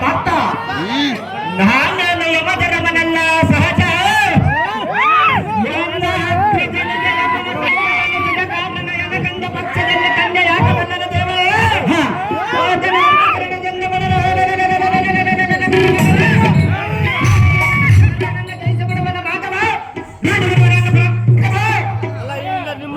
ತಾತ ನಾನು ಯಮಧರ್ಮನಲ್ಲ ಸಹಜ. ನಿಮ್ಮ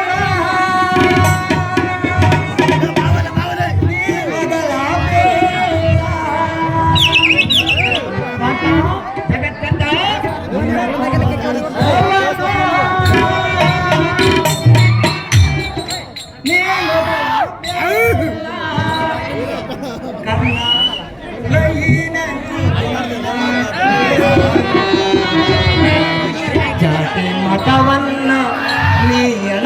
ಜಾತಿ ಮತವನ್ನ ನೀ